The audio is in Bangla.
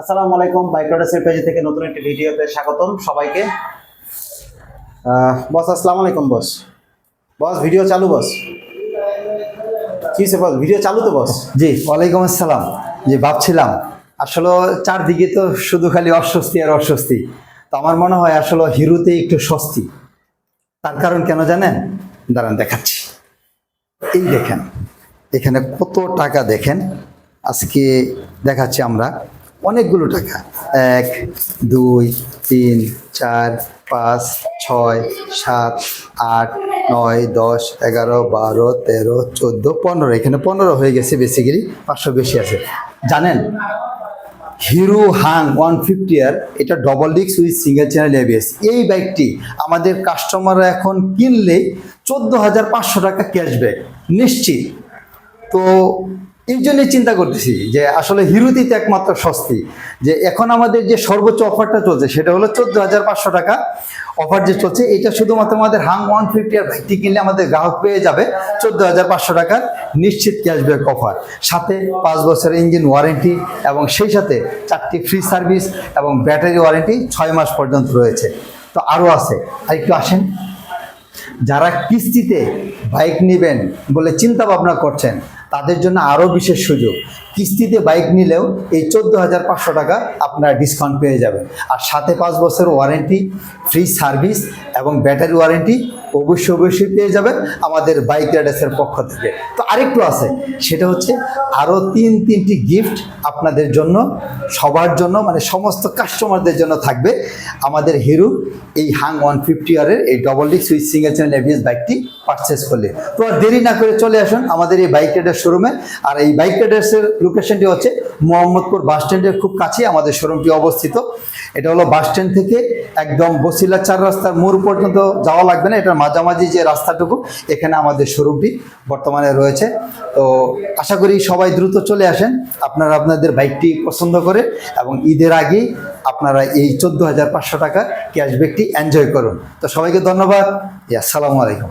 আসসালামু আলাইকুম, বাইক রাইডার্সের পেজ থেকে নতুন একটি ভিডিওতে স্বাগতম সবাইকে। বস, আসসালামু আলাইকুম, বস। বস, ভিডিও চালু, বস। কি বস? ভিডিও চালু তো, বস? জি, ওয়ালাইকুম আসসালাম। জি, ভাবছিলাম, আসলে চারদিকে তো শুধু খালি অস্বস্তি আর অস্বস্তি। তো আমার মনে হয় আসলে হিরোতে একটু স্বস্তি। তার কারণ কেন জানেন? দাঁড়ান, দেখাচ্ছি। এই দেখেন, এখানে কত টাকা দেখেন? আজকে দেখাচ্ছি আমরা। অনেকগুলো টাকা। এক, দুই, তিন, চার, পাঁচ, ছয়, সাত, আট, নয়, দশ, এগারো, বারো, তেরো, চোদ্দ, পনেরো। এখানে পনেরো হয়ে গেছে বেসিক্যালি পাঁচশো বেশি আছে। জানেন, হিরো হাং ওয়ান ফিফটি আর এটা ডবল ডিক্স উইথ সিঙ্গেল চ্যানেল এবিএস এই বাইকটি আমাদের কাস্টমাররা এখন কিনলে চোদ্দ হাজার পাঁচশো টাকা ক্যাশব্যাক নিশ্চিত। তো এই জন্যই চিন্তা করতেছি যে আসলে হিরোতেই তো একমাত্র স্বস্তি, যে এখন আমাদের যে সর্বোচ্চ অফারটা চলছে, সেটা হলো চোদ্দ হাজার পাঁচশো টাকা অফার যে চলছে, এটা শুধুমাত্র আমাদের হাং ওয়ান ফিফটি আর বাইকটি কিনলে আমাদের গ্রাহক পেয়ে যাবে চোদ্দ হাজার পাঁচশো টাকার নিশ্চিত ক্যাশব্যাক অফার। সাথে পাঁচ বছরের ইঞ্জিন ওয়ারেন্টি এবং সেই সাথে চারটি ফ্রি সার্ভিস এবং ব্যাটারি ওয়ারেন্টি ছয় মাস পর্যন্ত রয়েছে। তো আরও আছে আর একটু আসেন। যারা কিস্তিতে বাইক নেবেন বলে চিন্তা ভাবনা করছেন, তাদের জন্য আরও বিশেষ সুযোগ। কিস্তিতে বাইক নিলেও এই চোদ্দ হাজার পাঁচশো টাকা আপনারা ডিসকাউন্ট পেয়ে যাবেন। আর সাথে পাঁচ বছর ওয়ারেন্টি ফ্রি সার্ভিস এবং ব্যাটারি ওয়ারেন্টি অবশ্যই অবশ্যই পেয়ে যাবেন আমাদের বাইক রাইডার্সের পক্ষ থেকে। তো আরেকটু আছে, সেটা হচ্ছে আরও তিন তিনটি গিফট আপনাদের জন্য, সবার জন্য মানে সমস্ত কাস্টমারদের জন্য থাকবে। আমাদের হিরো এই হাং ওয়ান ফিফটি আরের এই ডবল ডিক্স উইথ সিঙ্গেল চ্যানেল এভিএস বাইকটি পারচেস করলে। তো আর দেরি না করে চলে আসুন আমাদের এই বাইক রাইডার শোরুমে আর এই বাইক রাইডার্সের লোকেশনটি হচ্ছে মোহাম্মদপুর বাস স্ট্যান্ডের খুব কাছে আমাদের শোরুমটি অবস্থিত। এটা হলো বাস স্ট্যান্ড থেকে একদম বসিলা চার রাস্তার মোড় পর্যন্ত যাওয়া লাগবে না এটার মাঝামাঝি যে রাস্তাটুকু, এখানে আমাদের শোরুমটি বর্তমানে রয়েছে। তো আশা করি সবাই দ্রুত চলে আসেন। আপনারা আপনাদের বাইকটি পছন্দ করে এবং ঈদের আগেই আপনারা এই চোদ্দ হাজার পাঁচশো টাকা ক্যাশব্যাকটি এনজয় করুন। তো সবাইকে ধন্যবাদ। আসসালামু আলাইকুম।